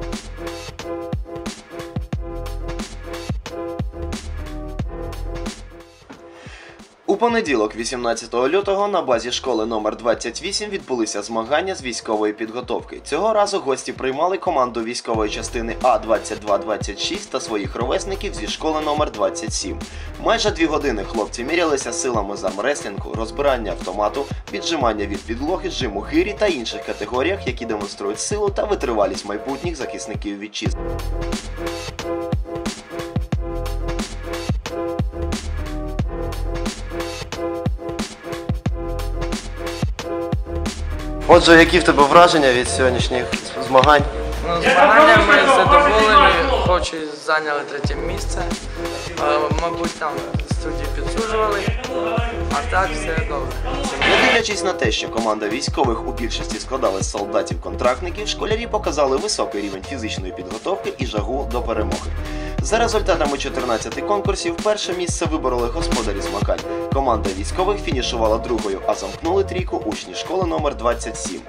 Thank you. У понеділок, 18 лютого, на базі школи номер 28 відбулися змагання з військової підготовки. Цього разу гості приймали команду військової частини А-2226 та своїх ровесників зі школи номер 27. Майже дві години хлопці мірялися силами з армреслінгу, розбирання автомату, віджимання від підлоги, жиму гирі та інших категоріях, які демонструють силу та витривалість майбутніх захисників вітчизни. Отже, які в тебе враження від сьогоднішніх змагань? Ну, змагання ми задоволені, хлопці зайняли третє місце. Е, Мабуть, там студії підсуджували, а так все добре. Не дивлячись на те, що команда військових у більшості складалась з солдатів-контрактників, школярі показали високий рівень фізичної підготовки і жагу до перемоги. За результатами 14 конкурсів перше місце вибороли господарі змагань. Команда військових фінішувала другою, а замкнули трійку учні школи номер 27.